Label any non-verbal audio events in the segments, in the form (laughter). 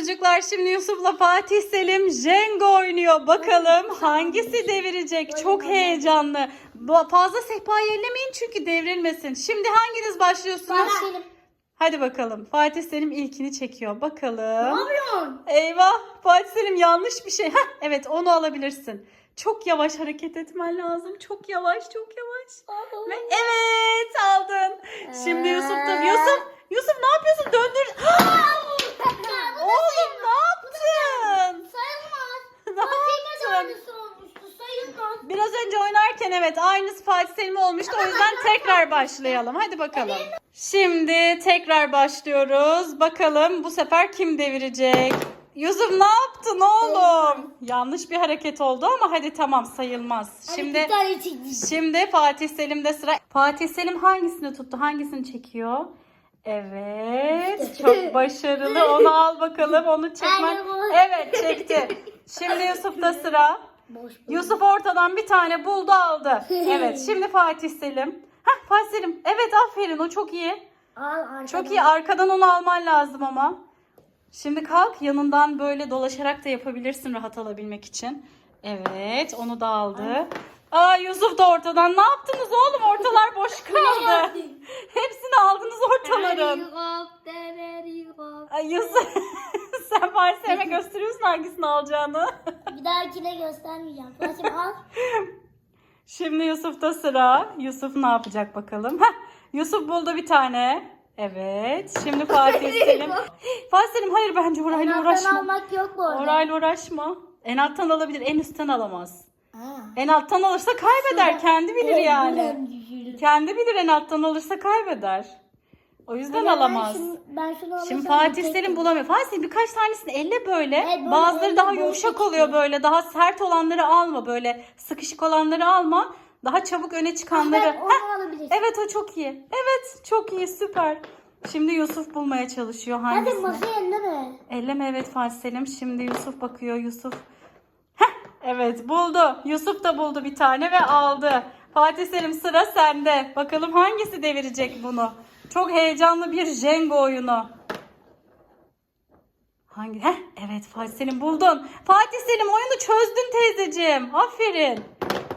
Çocuklar şimdi Yusuf'la Fatih Selim Jenga oynuyor. Bakalım hangisi devirecek? Çok heyecanlı. Fazla sehpayı ellemeyin çünkü devrilmesin. Şimdi hanginiz başlıyorsunuz? Başlayalım. Hadi bakalım. Fatih Selim ilkini çekiyor. Ne Bakalım. yapıyorsun? Eyvah. Fatih Selim yanlış bir şey. Heh, evet onu alabilirsin. Çok yavaş hareket etmen lazım. Çok yavaş, çok yavaş. Ve evet aldın. Şimdi Yusuf da Yusuf Yusuf ne yapıyorsun? Döndür. Oğlum ne yaptın? Sayılmaz. ne Fatih'in de yaptın? aynısı olmuştu. Sayılmaz. Biraz önce oynarken evet aynısı Fatih Selim olmuştu. O yüzden tekrar başlayalım. Hadi bakalım. Şimdi tekrar başlıyoruz. Bakalım bu sefer kim devirecek? Yusuf ne yaptın oğlum? Yanlış bir hareket oldu ama hadi tamam sayılmaz. Şimdi. Şimdi Fatih Selim'de sıra. Fatih Selim hangisini tuttu? Hangisini çekiyor? Evet. Çok başarılı. Onu al bakalım. Onu çekmen. Evet çekti. Şimdi Yusuf'ta sıra. Boş. Yusuf ortadan bir tane buldu aldı. (laughs) Evet şimdi Fatih Selim. Heh Fatih Selim. Evet aferin o çok iyi. Al arkadan. Çok iyi arkadan onu alman lazım ama. Şimdi kalk yanından böyle dolaşarak da yapabilirsin rahat alabilmek için. Evet onu da aldı. Aa Yusuf da ortadan. Ne yaptınız oğlum? Ortalar boş (laughs) kaldı. Hepsini aldınız ortaların. Ay Yusuf (laughs) sen Fatih Selim'e (laughs) gösteriyorsun hangisini alacağını. Bir dahakine göstermeyeceğim. Fatih al. Şimdi Yusuf'ta sıra. Yusuf ne yapacak bakalım. Heh, Yusuf buldu bir tane. Evet. Şimdi Fatih Selim. Fatih Selim hayır bence orayla Anahtarı uğraşma. almak yok bu arada. Orayla uğraşma. En alttan alabilir. En üstten alamaz. Ha. En alttan alırsa kaybeder. Kendi bilir yani. Kendi bilir en alttan alırsa kaybeder. O yüzden Ama ben alamaz. şunu- Ben şunu Şimdi Fatih Selim bulamıyor. Fatih Selim birkaç tanesini elle böyle. Evet, Bazıları elle daha yumuşak çıkıyor. oluyor böyle. Daha sert olanları alma böyle. Sıkışık olanları alma. Daha çabuk öne çıkanları. Ben Heh, onu alabilirsin. evet o çok iyi. Evet çok iyi süper. Şimdi Yusuf bulmaya çalışıyor Hadi hangisini. masayı elleme. Elleme evet Fatih Selim. Şimdi Yusuf bakıyor Yusuf. Evet buldu. Yusuf da buldu bir tane ve aldı. Fatih Selim sıra sende. Bakalım hangisi devirecek bunu. Çok heyecanlı bir Jenga oyunu. Hangi? Heh, evet Fatih Selim buldun. Fatih Selim oyunu çözdün teyzeciğim. Aferin.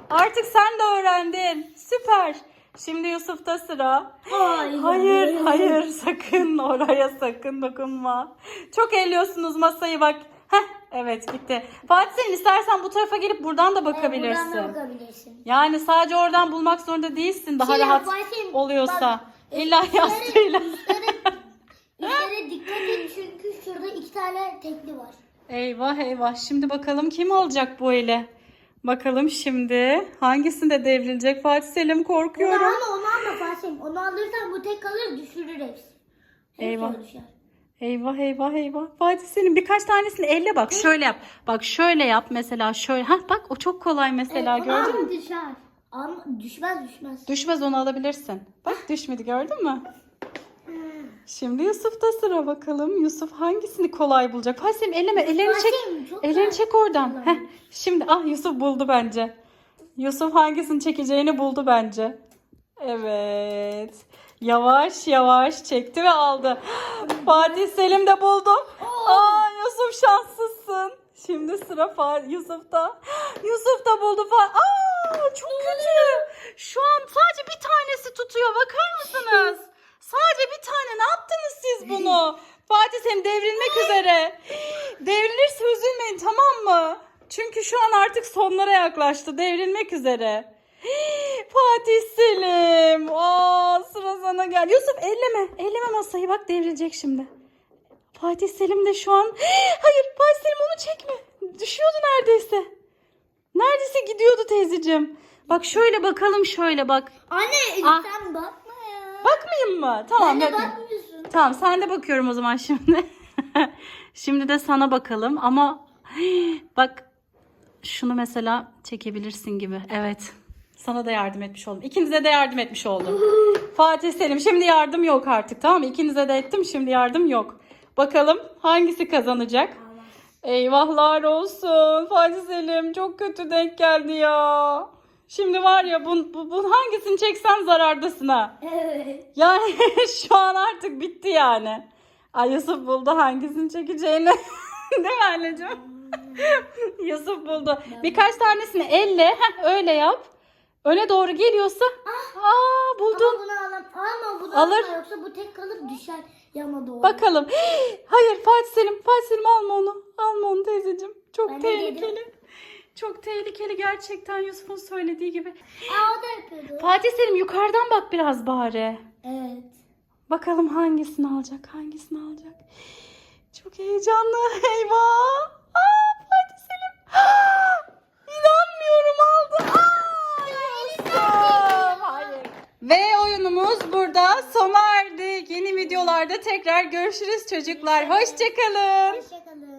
Artık sen de öğrendin. Süper. Şimdi Yusuf'ta sıra. Hayır. Hayır, hayır sakın oraya sakın dokunma. Çok elliyorsunuz masayı bak. Heh, evet bitti. Fatih Selim istersen bu tarafa gelip buradan da bakabilirsin. Buradan da bakabilirsin. Yani sadece oradan bulmak zorunda değilsin daha Şey rahat Fatih, oluyorsa. bak, e, İlla üstlere- yastığıyla. Üstlere, (laughs) üstlere dikkat et çünkü şurada iki tane tekli var. Eyvah eyvah. Şimdi bakalım kim alacak bu ele? Bakalım şimdi hangisinde devrilecek Fatih Selim Onu korkuyorum. alma onu alma Fatih. Onu alırsan bu tek kalır düşürür hepsi. Hepsi Eyvah. düşer. Eyvah eyvah eyvah. Fatih senin birkaç tanesini elle bak. Şöyle yap. Bak şöyle yap mesela şöyle. Hah bak o çok kolay mesela Evet, gördün ama mü? düşer. Ama düşmez düşmez. Düşmez onu alabilirsin. Bak düşmedi gördün mü? Şimdi Yusuf'ta sıra bakalım. Yusuf hangisini kolay bulacak? Fatih Selim elleme. Ellerini çek. Fatih, çok Ellerini kolay. çek oradan. Heh, şimdi ah Yusuf buldu bence. Yusuf hangisini çekeceğini buldu bence. Evet. Yavaş yavaş çekti ve aldı. Fatih Selim de buldu. Aa Yusuf şanslısın. Şimdi sıra Fa- Yusuf'ta. Yusuf da buldu. Fa- Aa çok kötü. Şu an sadece bir tanesi tutuyor. Bakar mısınız? Sadece bir tane. Ne yaptınız siz bunu? (laughs) Fatih Selim devrilmek üzere. Devrilirse üzülmeyin tamam mı? Çünkü şu an artık sonlara yaklaştı. Devrilmek üzere. (gasps) Fatih Selim. Sana gel. Yusuf elleme. Elleme masayı bak devrilecek şimdi. Fatih Selim de şu an. (gasps) Hayır Fatih Selim onu çekme. Düşüyordu neredeyse. Neredeyse gidiyordu teyzeciğim. Bak şöyle bakalım şöyle bak. Anne Ah. sen bakma ya. Bakmayayım mı? Tamam Anne bakmayayım. bakmıyorsun. Tamam sen de bakıyorum o zaman şimdi. (laughs) şimdi de sana bakalım ama (gasps) bak şunu mesela çekebilirsin gibi. Evet. Sana da yardım etmiş oldum. İkinize de yardım etmiş oldum. (laughs) Fatih Selim şimdi yardım yok artık tamam mı? İkinize de ettim şimdi yardım yok. Bakalım hangisi kazanacak? Eyvahlar olsun. Fatih Selim çok kötü denk geldi ya. Şimdi var ya bu, bu, bu hangisini çeksen zarardasın ha. Evet. Yani (laughs) şu an artık bitti yani. Ay Yusuf buldu hangisini çekeceğini. (laughs) Değil mi anneciğim? Yusuf buldu. Birkaç tanesini elle. Heh, öyle yap. Öne doğru geliyorsa. Aa buldun. Ama bunu alam alma bunu Alır. alma yoksa bu tek kalıp düşer yana doğru. Bakalım. (gasps) Hayır Fatih Selim. Fatih Selim alma onu. Alma onu teyzeciğim. Çok Ben tehlikeli. Çok tehlikeli gerçekten Yusuf'un söylediği gibi. Aa o da yapıyordu. Fatih Selim yukarıdan bak biraz bari. Evet. Bakalım hangisini alacak, hangisini alacak. Çok heyecanlı. (laughs) Eyvah. Aa, Fatih Selim. Aa, İnanmıyorum aldı. Aa, Yusuf. Hayır. Ve oyunumuz burada sona erdi. Yeni videolarda tekrar görüşürüz çocuklar. Hoşçakalın. Hoşçakalın.